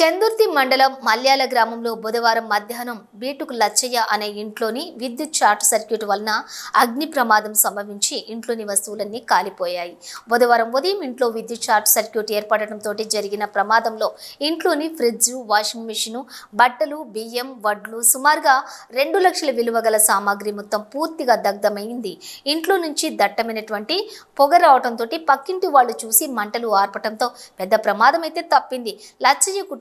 చందుర్తి మండలం మల్యాల గ్రామంలో బుధవారం మధ్యాహ్నం బీటుకు లచ్చయ్య అనే ఇంట్లోని విద్యుత్ షార్ట్ సర్క్యూట్ వలన అగ్ని ప్రమాదం సంభవించి ఇంట్లోని వస్తువులన్నీ కాలిపోయాయి. బుధవారం ఉదయం ఇంట్లో విద్యుత్ షార్ట్ సర్క్యూట్ ఏర్పడటంతో జరిగిన ప్రమాదంలో ఇంట్లోని ఫ్రిడ్జ్ వాషింగ్ మిషన్ బట్టలు బియ్యం వడ్లు సుమారుగా రెండు లక్షల విలువ గల సామాగ్రి మొత్తం పూర్తిగా దగ్ధమైంది. ఇంట్లో నుంచి దట్టమైనటువంటి పొగ రావడంతో పక్కింటి వాళ్ళు చూసి మంటలు ఆర్పటంతో పెద్ద ప్రమాదం అయితే తప్పింది. లచ్చయ్య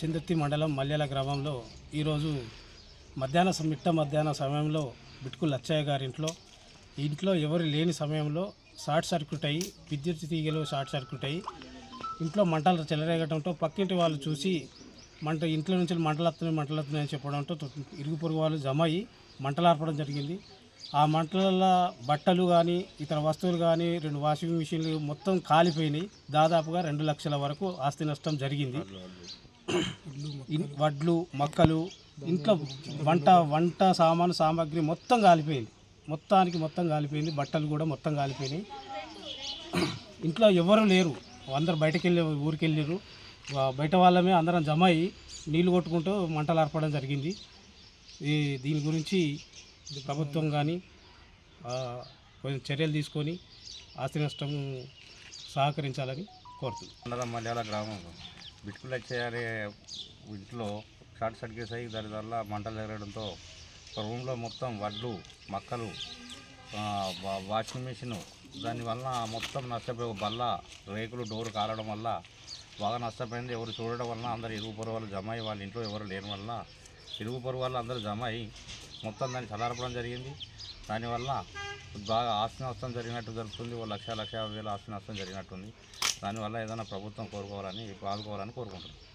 చిందుర్తి మండలం మల్యాల గ్రామంలో ఈరోజు మధ్యాహ్న మిట్ట మధ్యాహ్న సమయంలో బిట్కు లచ్చయ్య గారింట్లో. ఇంట్లో ఎవరు లేని సమయంలో షార్ట్ సర్క్యూట్ అయ్యి విద్యుత్ తీగలు షార్ట్ సర్క్యూట్ అయ్యి ఇంట్లో మంటలు చెలరేగడంతో పక్కింటి వాళ్ళు చూసి మంట ఇంట్లో నుంచి మంటలు వస్తున్నాయి మంటలు వస్తున్నాయి అని చెప్పడంతో ఇరుగు పొరుగు వాళ్ళు జమ అయ్యి మంటలు ఆర్పడం జరిగింది. ఆ మంటల బట్టలు కానీ ఇతర వస్తువులు కానీ రెండు వాషింగ్ మిషన్లు మొత్తం కాలిపోయినాయి. దాదాపుగా రెండు లక్షల వరకు ఆస్తి నష్టం జరిగింది. వడ్లు మొక్కలు ఇంట్లో వంట వంట సామాను సామాగ్రి మొత్తం కాలిపోయింది. మొత్తానికి మొత్తం కాలిపోయింది. బట్టలు కూడా మొత్తం కాలిపోయినాయి. ఇంట్లో ఎవరు లేరు. అందరు బయటకు వెళ్ళి ఊరికి వెళ్ళారు బయట వాళ్ళమే అందరం జమ అయ్యి నీళ్ళు కొట్టుకుంటూ మంటలు ఆర్పడం జరిగింది. ఈ దీని గురించి ప్రభుత్వం కానీ కొంచెం చర్యలు తీసుకొని ఆస్తి నష్టం సహకరించాలని కోరుతుంది మండలం మలయాళ గ్రామం. బిట్కులు వచ్చేయాలి ఇంట్లో షార్ట్ సర్క్యూస్ అయ్యి దాని వల్ల మంటలు ఎగరడంతో ఒక రూమ్లో మొత్తం వడ్లు మక్కలు వా- వాషింగ్ మిషన్ దానివల్ల మొత్తం నష్టపోయి బల్ల రేకులు డోర్ కాలడం వల్ల బాగా నష్టపోయింది. ఎవరు చూడడం వల్ల అందరు ఇరుగు పొర వాళ్ళు జమ అయ్యి వాళ్ళ ఇంట్లో ఎవరు లేని వల్ల ఇరుగు పొరుగు వాళ్ళు అందరూ జమ అయ్యి మొత్తం దాన్ని చల్లారపడం జరిగింది. దానివల్ల బాగా ఆస్తి నష్టం జరిగినట్టు జరుగుతుంది ఓ లక్ష లక్ష యాభై వేల ఆస్తి నష్టం జరిగినట్టుంది. దానివల్ల ఏదైనా ప్రభుత్వం కోరుకోవాలని ఆదుకోవాలని కోరుకుంటున్నాను